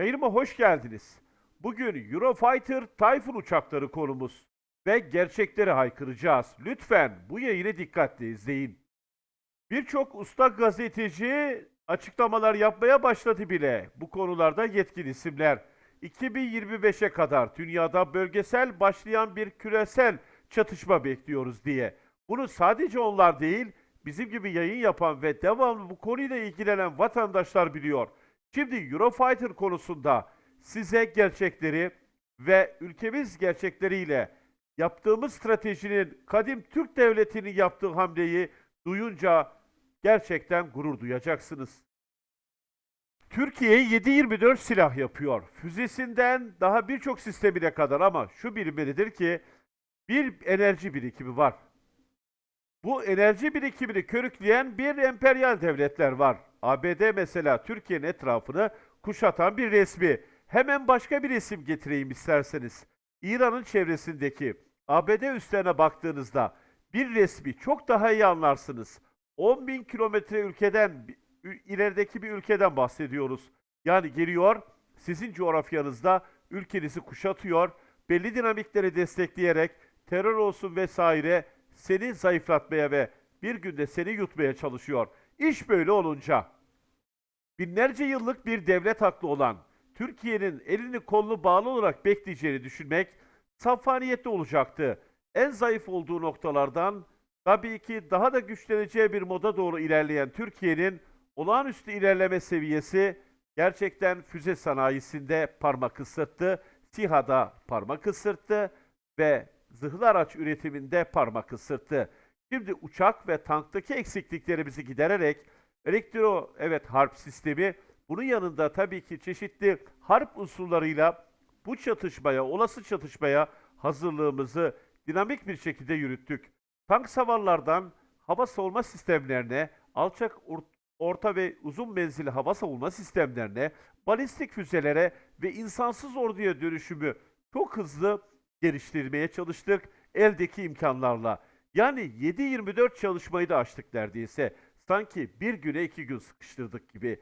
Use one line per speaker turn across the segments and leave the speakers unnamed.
Yayınıma hoş geldiniz. Bugün Eurofighter Typhoon uçakları konumuz ve gerçekleri haykıracağız. Lütfen bu yayını dikkatle izleyin. Birçok usta gazeteci açıklamalar yapmaya başladı bile. Bu konularda yetkili isimler. 2025'e kadar dünyada bölgesel başlayan bir küresel çatışma bekliyoruz diye. Bunu sadece onlar değil, bizim gibi yayın yapan ve devamlı bu konuyla ilgilenen vatandaşlar biliyor. Şimdi Eurofighter konusunda size gerçekleri ve ülkemiz gerçekleriyle yaptığımız stratejinin kadim Türk devletinin yaptığı hamleyi duyunca gerçekten gurur duyacaksınız. Türkiye 7-24 silah yapıyor. Füzesinden daha birçok sistemine kadar ama şu bilinmelidir ki bir enerji birikimi var. Bu enerji birikimini körükleyen bir emperyal devletler var. ABD mesela Türkiye'nin etrafını kuşatan bir resmi. Hemen başka bir resim getireyim isterseniz. İran'ın çevresindeki ABD üslerine baktığınızda bir resmi çok daha iyi anlarsınız. 10 bin kilometre ülkeden, ilerideki bir ülkeden bahsediyoruz. Yani geliyor, sizin coğrafyanızda ülkenizi kuşatıyor, belli dinamikleri destekleyerek terör olsun vesaire seni zayıflatmaya ve bir günde seni yutmaya çalışıyor. İş böyle olunca binlerce yıllık bir devlet haklı olan Türkiye'nin elini kolunu bağlı olarak bekleyeceğini düşünmek saffaniyette olacaktı. En zayıf olduğu noktalardan tabii ki daha da güçleneceği bir moda doğru ilerleyen Türkiye'nin olağanüstü ilerleme seviyesi gerçekten füze sanayisinde parmak ısırttı. SİHA'da parmak ısırttı ve zırhlı araç üretiminde parmak ısırttı. Şimdi uçak ve tanktaki eksikliklerimizi gidererek elektro evet harp sistemi bunun yanında tabii ki çeşitli harp unsurlarıyla bu çatışmaya, olası çatışmaya hazırlığımızı dinamik bir şekilde yürüttük. Tank savarlardan hava savunma sistemlerine, alçak or- orta ve uzun menzilli hava savunma sistemlerine, balistik füzelere ve insansız orduya dönüşümü çok hızlı geliştirmeye çalıştık eldeki imkanlarla. Yani 7-24 çalışmayı da açtık neredeyse. Sanki bir güne iki gün sıkıştırdık gibi.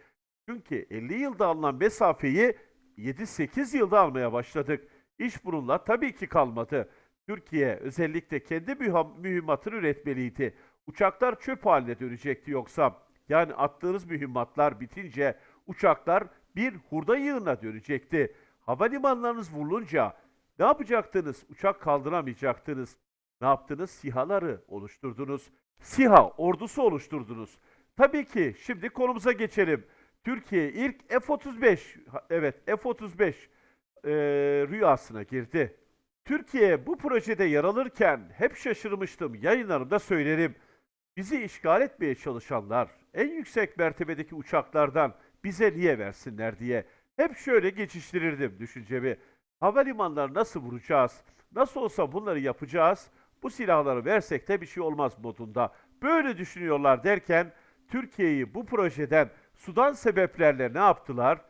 Çünkü 50 yılda alınan mesafeyi 7-8 yılda almaya başladık. İş bununla tabii ki kalmadı. Türkiye özellikle kendi mühim- mühimmatını üretmeliydi. Uçaklar çöp haline dönecekti yoksa. Yani attığınız mühimmatlar bitince uçaklar bir hurda yığına dönecekti. Havalimanlarınız vurulunca ne yapacaktınız? Uçak kaldıramayacaktınız. Ne yaptınız? SİHA'ları oluşturdunuz. SİHA ordusu oluşturdunuz. Tabii ki şimdi konumuza geçelim. Türkiye ilk F-35, ha- evet F-35 eee, rüyasına girdi. Türkiye bu projede yer alırken hep şaşırmıştım. Yayınlarımda söylerim. Bizi işgal etmeye çalışanlar en yüksek mertebedeki uçaklardan bize niye versinler diye hep şöyle geçiştirirdim düşüncemi. Havalimanları nasıl vuracağız? Nasıl olsa bunları yapacağız. Bu silahları versek de bir şey olmaz modunda. Böyle düşünüyorlar derken Türkiye'yi bu projeden sudan sebeplerle ne yaptılar?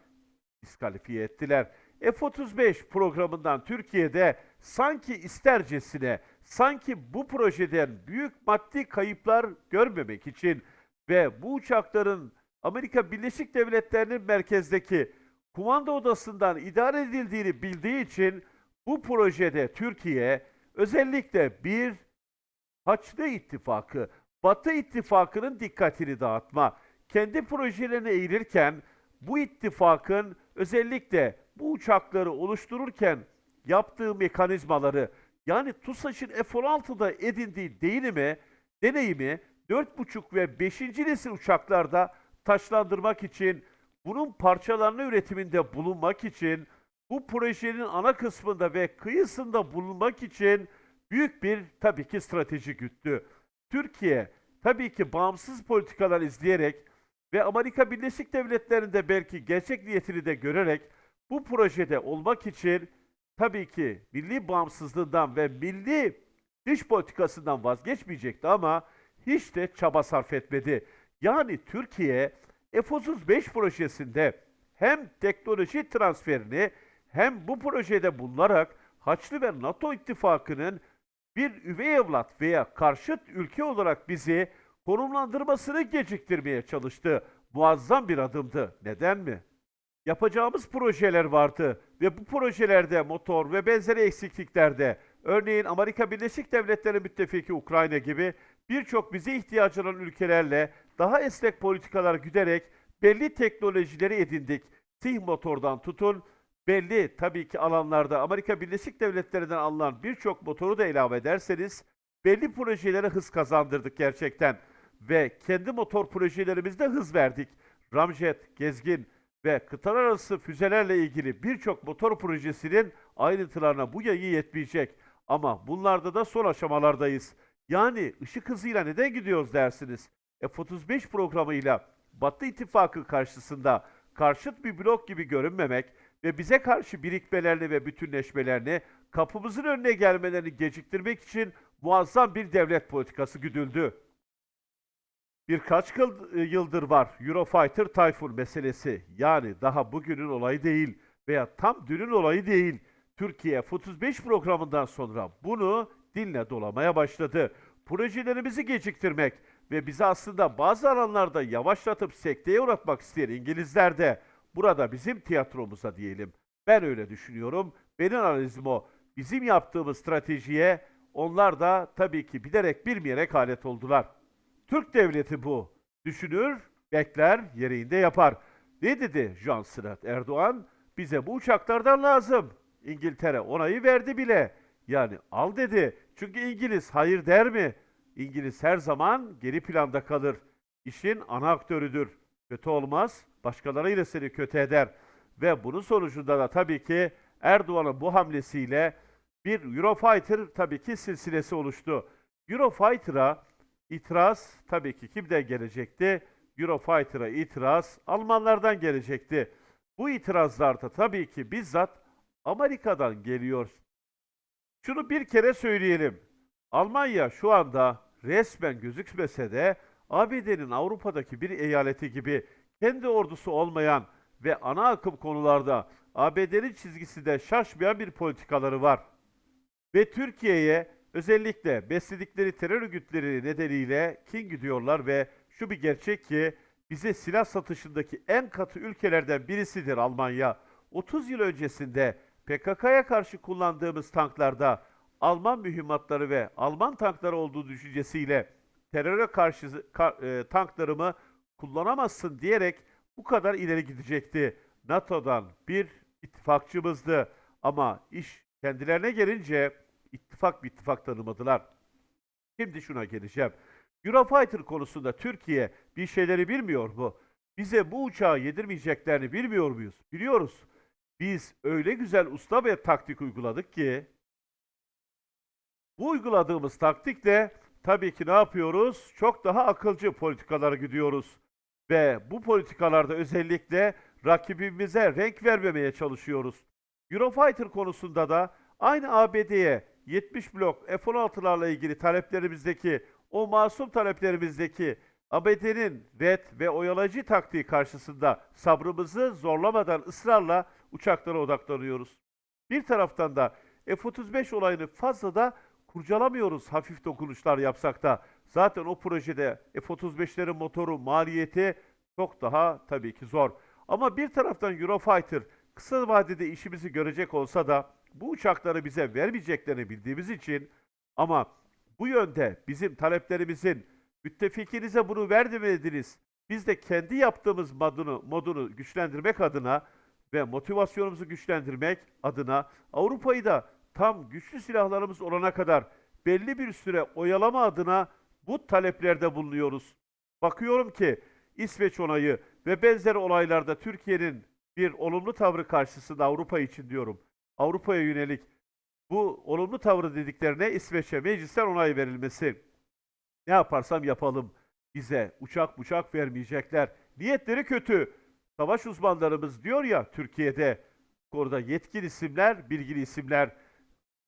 diskalifiye ettiler. F-35 programından Türkiye'de sanki istercesine, sanki bu projeden büyük maddi kayıplar görmemek için ve bu uçakların Amerika Birleşik Devletleri'nin merkezdeki kumanda odasından idare edildiğini bildiği için bu projede Türkiye özellikle bir Haçlı İttifakı, Batı İttifakı'nın dikkatini dağıtma, kendi projelerine eğilirken bu ittifakın özellikle bu uçakları oluştururken yaptığı mekanizmaları yani TUSAŞ'ın F-16'da edindiği değinimi, deneyimi 4.5 ve 5. nesil uçaklarda taşlandırmak için, bunun parçalarını üretiminde bulunmak için, bu projenin ana kısmında ve kıyısında bulunmak için büyük bir tabii ki strateji güttü. Türkiye tabii ki bağımsız politikalar izleyerek ve Amerika Birleşik Devletleri'nde belki gerçek niyetini de görerek bu projede olmak için tabii ki milli bağımsızlığından ve milli dış politikasından vazgeçmeyecekti ama hiç de çaba sarf etmedi. Yani Türkiye F-35 projesinde hem teknoloji transferini hem bu projede bulunarak Haçlı ve NATO ittifakının bir üvey evlat veya karşıt ülke olarak bizi konumlandırmasını geciktirmeye çalıştı. Muazzam bir adımdı. Neden mi? yapacağımız projeler vardı ve bu projelerde motor ve benzeri eksikliklerde örneğin Amerika Birleşik Devletleri müttefiki Ukrayna gibi birçok bize ihtiyacı olan ülkelerle daha esnek politikalar güderek belli teknolojileri edindik. SİH motordan tutun belli tabii ki alanlarda Amerika Birleşik Devletleri'nden alınan birçok motoru da ilave ederseniz belli projelere hız kazandırdık gerçekten ve kendi motor projelerimizde hız verdik. Ramjet, Gezgin ve kıtalar arası füzelerle ilgili birçok motor projesinin ayrıntılarına bu yayı yetmeyecek. Ama bunlarda da son aşamalardayız. Yani ışık hızıyla neden gidiyoruz dersiniz. F-35 programıyla Batı İttifakı karşısında karşıt bir blok gibi görünmemek ve bize karşı birikmelerini ve bütünleşmelerini kapımızın önüne gelmelerini geciktirmek için muazzam bir devlet politikası güdüldü. Birkaç e, yıldır var Eurofighter Typhoon meselesi. Yani daha bugünün olayı değil veya tam dünün olayı değil. Türkiye F-35 programından sonra bunu dinle dolamaya başladı. Projelerimizi geciktirmek ve bizi aslında bazı alanlarda yavaşlatıp sekteye uğratmak isteyen İngilizler de burada bizim tiyatromuza diyelim. Ben öyle düşünüyorum. Benim analizim o. Bizim yaptığımız stratejiye onlar da tabii ki bilerek bilmeyerek alet oldular. Türk devleti bu. Düşünür, bekler, yereğinde yapar. Ne dedi Jean Sırat Erdoğan? Bize bu uçaklardan lazım. İngiltere onayı verdi bile. Yani al dedi. Çünkü İngiliz hayır der mi? İngiliz her zaman geri planda kalır. İşin ana aktörüdür. Kötü olmaz, başkalarıyla seni kötü eder. Ve bunun sonucunda da tabii ki Erdoğan'ın bu hamlesiyle bir Eurofighter tabii ki silsilesi oluştu. Eurofighter'a itiraz tabii ki kimden gelecekti? Eurofighter'a itiraz Almanlardan gelecekti. Bu itirazlar da tabii ki bizzat Amerika'dan geliyor. Şunu bir kere söyleyelim. Almanya şu anda resmen gözükmese de ABD'nin Avrupa'daki bir eyaleti gibi kendi ordusu olmayan ve ana akım konularda ABD'nin çizgisinde şaşmayan bir politikaları var. Ve Türkiye'ye özellikle besledikleri terör örgütleri nedeniyle kin gidiyorlar ve şu bir gerçek ki bize silah satışındaki en katı ülkelerden birisidir Almanya. 30 yıl öncesinde PKK'ya karşı kullandığımız tanklarda Alman mühimmatları ve Alman tankları olduğu düşüncesiyle teröre karşı ka- e, tanklarımı kullanamazsın diyerek bu kadar ileri gidecekti. NATO'dan bir ittifakçımızdı ama iş kendilerine gelince ittifak bir ittifak tanımadılar. Şimdi şuna geleceğim. Eurofighter konusunda Türkiye bir şeyleri bilmiyor mu? Bize bu uçağı yedirmeyeceklerini bilmiyor muyuz? Biliyoruz. Biz öyle güzel usta ve taktik uyguladık ki bu uyguladığımız taktikle tabii ki ne yapıyoruz? Çok daha akılcı politikalara gidiyoruz. Ve bu politikalarda özellikle rakibimize renk vermemeye çalışıyoruz. Eurofighter konusunda da aynı ABD'ye 70 blok F-16'larla ilgili taleplerimizdeki o masum taleplerimizdeki ABD'nin red ve oyalayıcı taktiği karşısında sabrımızı zorlamadan ısrarla uçaklara odaklanıyoruz. Bir taraftan da F-35 olayını fazla da kurcalamıyoruz hafif dokunuşlar yapsak da. Zaten o projede F-35'lerin motoru maliyeti çok daha tabii ki zor. Ama bir taraftan Eurofighter kısa vadede işimizi görecek olsa da bu uçakları bize vermeyeceklerini bildiğimiz için ama bu yönde bizim taleplerimizin müttefikinize bunu dediniz? Biz de kendi yaptığımız modunu, modunu güçlendirmek adına ve motivasyonumuzu güçlendirmek adına Avrupa'yı da tam güçlü silahlarımız olana kadar belli bir süre oyalama adına bu taleplerde bulunuyoruz. Bakıyorum ki İsveç onayı ve benzeri olaylarda Türkiye'nin bir olumlu tavrı karşısında Avrupa için diyorum. Avrupa'ya yönelik bu olumlu tavrı dediklerine İsveç'e meclisten onay verilmesi. Ne yaparsam yapalım bize uçak buçak vermeyecekler. Niyetleri kötü. Savaş uzmanlarımız diyor ya Türkiye'de orada yetkili isimler, bilgili isimler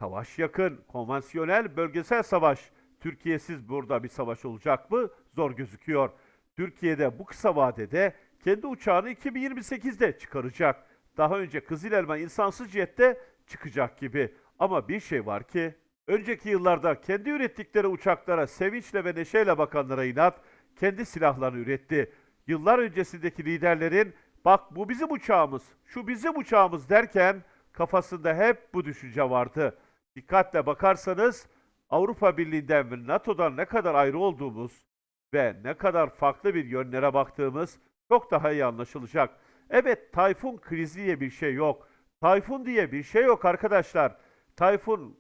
Savaş yakın, konvansiyonel, bölgesel savaş. Türkiye'siz burada bir savaş olacak mı? Zor gözüküyor. Türkiye'de bu kısa vadede kendi uçağını 2028'de çıkaracak. Daha önce Kızıl Elma insansız jette çıkacak gibi. Ama bir şey var ki, önceki yıllarda kendi ürettikleri uçaklara sevinçle ve neşeyle bakanlara inat, kendi silahlarını üretti. Yıllar öncesindeki liderlerin bak bu bizim uçağımız, şu bizim uçağımız derken kafasında hep bu düşünce vardı. Dikkatle bakarsanız Avrupa Birliği'nden ve NATO'dan ne kadar ayrı olduğumuz ve ne kadar farklı bir yönlere baktığımız çok daha iyi anlaşılacak. Evet, tayfun krizi diye bir şey yok. Tayfun diye bir şey yok arkadaşlar. Tayfun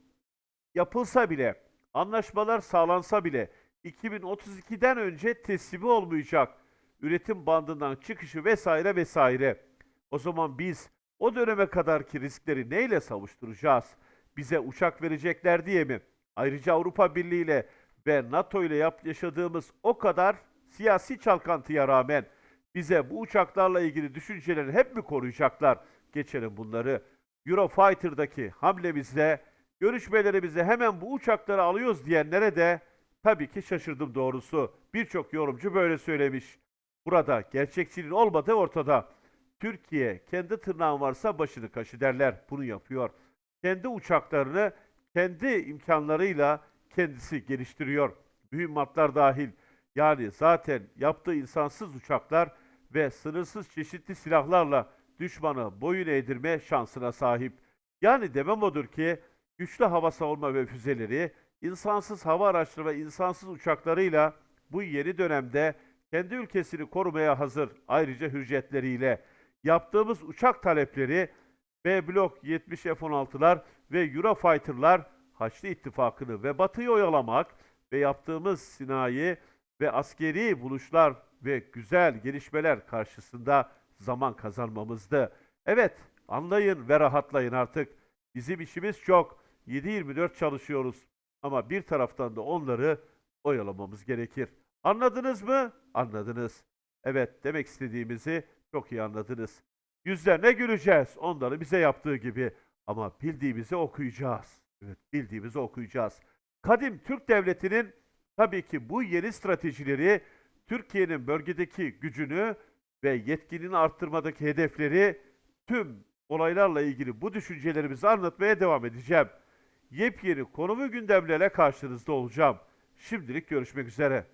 yapılsa bile, anlaşmalar sağlansa bile 2032'den önce teslimi olmayacak. Üretim bandından çıkışı vesaire vesaire. O zaman biz o döneme kadarki riskleri neyle savuşturacağız? Bize uçak verecekler diye mi? Ayrıca Avrupa Birliği ile ve NATO ile yap- yaşadığımız o kadar siyasi çalkantıya rağmen bize bu uçaklarla ilgili düşünceleri hep mi koruyacaklar? Geçelim bunları. Eurofighter'daki hamlemizde görüşmelerimizi hemen bu uçakları alıyoruz diyenlere de tabii ki şaşırdım doğrusu. Birçok yorumcu böyle söylemiş. Burada gerçekçiliğin olmadığı ortada. Türkiye kendi tırnağın varsa başını kaşı derler. Bunu yapıyor. Kendi uçaklarını kendi imkanlarıyla kendisi geliştiriyor. Mühimmatlar dahil. Yani zaten yaptığı insansız uçaklar ve sınırsız çeşitli silahlarla düşmanı boyun eğdirme şansına sahip. Yani demem odur ki güçlü hava savunma ve füzeleri, insansız hava araçları ve insansız uçaklarıyla bu yeni dönemde kendi ülkesini korumaya hazır. Ayrıca hürriyetleriyle yaptığımız uçak talepleri B Blok 70 F-16'lar ve Eurofighter'lar Haçlı İttifakı'nı ve Batı'yı oyalamak ve yaptığımız sinayi ve askeri buluşlar ve güzel gelişmeler karşısında zaman kazanmamızdı. Evet, anlayın ve rahatlayın artık. Bizim işimiz çok. 7-24 çalışıyoruz. Ama bir taraftan da onları oyalamamız gerekir. Anladınız mı? Anladınız. Evet, demek istediğimizi çok iyi anladınız. Yüzlerine güleceğiz. Onları bize yaptığı gibi. Ama bildiğimizi okuyacağız. Evet, bildiğimizi okuyacağız. Kadim Türk Devleti'nin tabii ki bu yeni stratejileri Türkiye'nin bölgedeki gücünü ve yetkinin arttırmadaki hedefleri tüm olaylarla ilgili bu düşüncelerimizi anlatmaya devam edeceğim. Yepyeni konu ve gündemlerle karşınızda olacağım. Şimdilik görüşmek üzere.